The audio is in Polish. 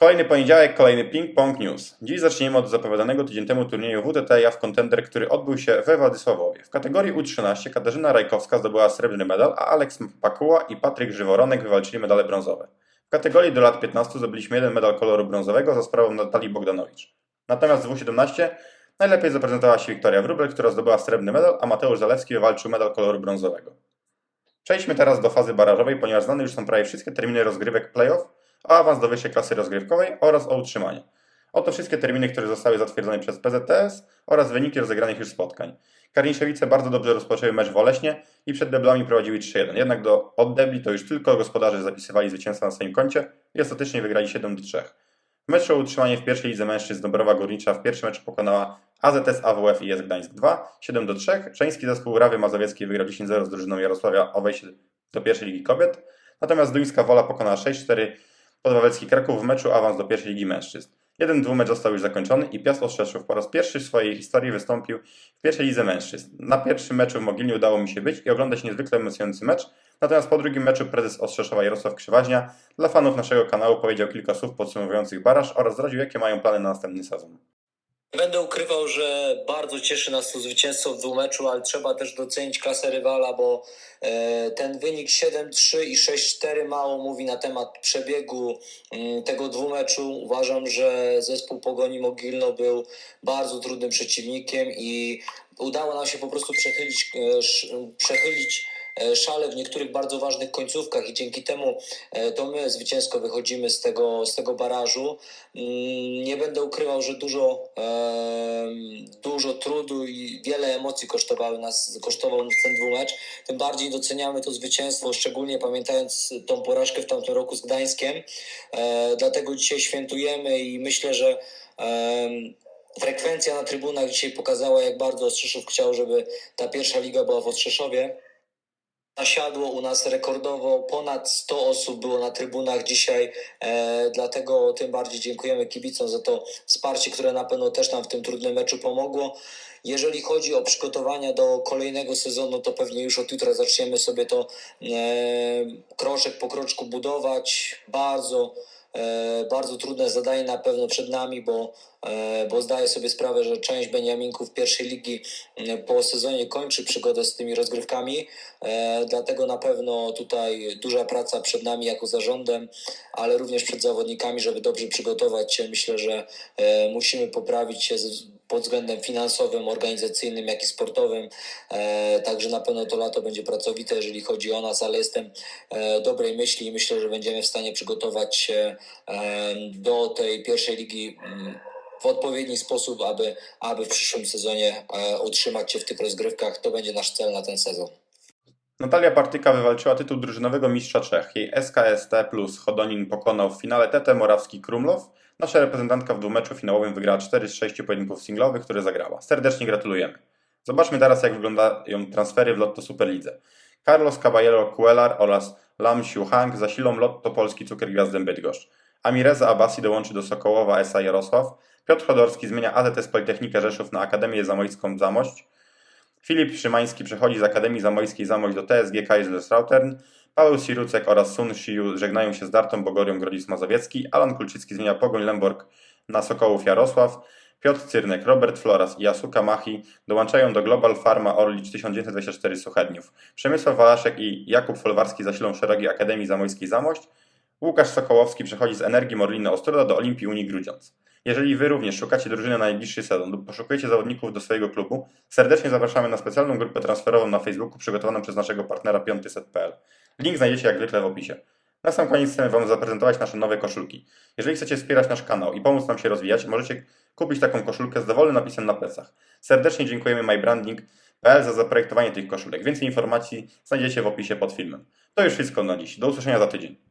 Kolejny poniedziałek, kolejny Ping Pong News. Dziś zaczniemy od zapowiadanego tydzień temu turnieju WTT Jaw Contender, który odbył się we Władysławowie. W kategorii U13 Katarzyna Rajkowska zdobyła srebrny medal, a Aleks Pakuła i Patryk Żyworonek wywalczyli medale brązowe. W kategorii do lat 15 zdobyliśmy jeden medal koloru brązowego za sprawą Natalii Bogdanowicz. Natomiast w W17 najlepiej zaprezentowała się Wiktoria Wróbel, która zdobyła srebrny medal, a Mateusz Zalewski wywalczył medal koloru brązowego. Przejdźmy teraz do fazy barażowej, ponieważ znane już są prawie wszystkie terminy rozgrywek playoff, o awans do wyższej klasy rozgrywkowej oraz o utrzymanie. Oto wszystkie terminy, które zostały zatwierdzone przez PZTS oraz wyniki rozegranych już spotkań. Karniszewice bardzo dobrze rozpoczęły mecz w Oleśnie i przed deblami prowadziły 3-1. Jednak do, od debli to już tylko gospodarze zapisywali zwycięstwa na swoim koncie i ostatecznie wygrali 7-3. W meczu o utrzymanie w pierwszej lidze mężczyzn Dąbrowa Górnicza w pierwszym meczu pokonała AZS AWF i jest Gdańsk 2, 7-3. Żeński zespół Rawy Mazowieckiej wygrał 10-0 z drużyną Jarosławia o wejście do pierwszej ligi kobiet. Natomiast Duńska Wola pokonała 6-4 Podwawelski Kraków w meczu awans do pierwszej ligi mężczyzn. Jeden dwumecz został już zakończony i Piast Ostrzeszów po raz pierwszy w swojej historii wystąpił w pierwszej lidze mężczyzn. Na pierwszym meczu w Mogilnie udało mi się być i oglądać niezwykle emocjonujący mecz, natomiast po drugim meczu prezes Ostrzeszowa Jarosław Krzywaźnia dla fanów naszego kanału powiedział kilka słów podsumowujących baraż oraz zdradził jakie mają plany na następny sezon. Nie będę ukrywał, że bardzo cieszy nas to zwycięstwo w dwumeczu, ale trzeba też docenić klasę rywala, bo e, ten wynik 7-3 i 6-4 mało mówi na temat przebiegu mm, tego dwumeczu. Uważam, że zespół Pogoni Mogilno był bardzo trudnym przeciwnikiem i udało nam się po prostu przechylić, e, przechylić szale w niektórych bardzo ważnych końcówkach i dzięki temu e, to my zwycięsko wychodzimy z tego, z tego barażu. Mm, Nie będę ukrywał, że dużo, dużo trudu i wiele emocji kosztowały nas, kosztował nas ten dwumecz. Tym bardziej doceniamy to zwycięstwo, szczególnie pamiętając tą porażkę w tamtym roku z Gdańskiem. E, dlatego dzisiaj świętujemy i myślę, że frekwencja na trybunach dzisiaj pokazała, jak bardzo Ostrzeszów chciał, żeby ta pierwsza liga była w Ostrzeszowie. Nasiadło u nas rekordowo, ponad 100 osób było na trybunach dzisiaj, e, dlatego tym bardziej dziękujemy kibicom za to wsparcie, które na pewno też nam w tym trudnym meczu pomogło. Jeżeli chodzi o przygotowania do kolejnego sezonu, to pewnie już od jutra zaczniemy sobie to e, kroczek po kroczku budować. Bardzo, bardzo trudne zadanie na pewno przed nami, bo, e, bo zdaję sobie sprawę, że część Beniaminków pierwszej ligi e, po sezonie kończy przygodę z tymi rozgrywkami. E, Dlatego na pewno tutaj duża praca przed nami jako zarządem, ale również przed zawodnikami, żeby dobrze przygotować się. Myślę, że e, musimy poprawić się pod względem finansowym, organizacyjnym, jak i sportowym. E, Także na pewno to lato będzie pracowite, jeżeli chodzi o nas, ale jestem e, dobrej myśli i myślę, że będziemy w stanie przygotować się e, do tej pierwszej ligi mm, w odpowiedni sposób, aby, aby w przyszłym sezonie utrzymać się w tych rozgrywkach. To będzie nasz cel na ten sezon. Natalia Partyka wywalczyła tytuł drużynowego mistrza Czech. Jej SKST plus Chodonin pokonał w finale TT Morawski Krumlow. Nasza reprezentantka w dwumeczu finałowym wygrała 4 z 6 pojedynków singlowych, które zagrała. Serdecznie gratulujemy. Zobaczmy teraz, jak wyglądają transfery w Lotto Superlidze. Carlos Caballero Cuellar oraz Lam Xiu Hang zasilą Lotto Polski Cukier Gwiazdem Bydgoszcz. Amireza Abasi dołączy do Sokołowa S.A. Jarosław. Piotr Chodorski zmienia AZS Politechnikę Rzeszów na Akademię Zamojską Zamość. Filip Szymański przechodzi z Akademii Zamojskiej Zamość do TSG Kaiserslautern. Paweł Sirucek oraz Sun Shiu żegnają się z Dartą Bogorią Grodzic Mazowiecki. Alan Kulczycki zmienia Pogoń Lemborg na Sokołów Jarosław. Piotr Cyrnek, Robert Floras i Yasuka Machi dołączają do Global Pharma Orlicz 1924 Suchedniów. Przemysław Walaszek i Jakub Folwarski zasilą szeregi Akademii Zamojskiej Zamość. Łukasz Sokołowski przechodzi z Energii Morliny Ostroda do Olimpii Unii Grudziądz. Jeżeli Wy również szukacie drużyny na najbliższy sezon lub poszukujecie zawodników do swojego klubu, serdecznie zapraszamy na specjalną grupę transferową na Facebooku przygotowaną przez naszego partnera 5set.pl. Link znajdziecie jak zwykle w opisie. Na sam koniec chcemy Wam zaprezentować nasze nowe koszulki. Jeżeli chcecie wspierać nasz kanał i pomóc nam się rozwijać, możecie kupić taką koszulkę z dowolnym napisem na plecach. Serdecznie dziękujemy mybranding.pl za zaprojektowanie tych koszulek. Więcej informacji znajdziecie w opisie pod filmem. To już wszystko na dziś. Do usłyszenia za tydzień.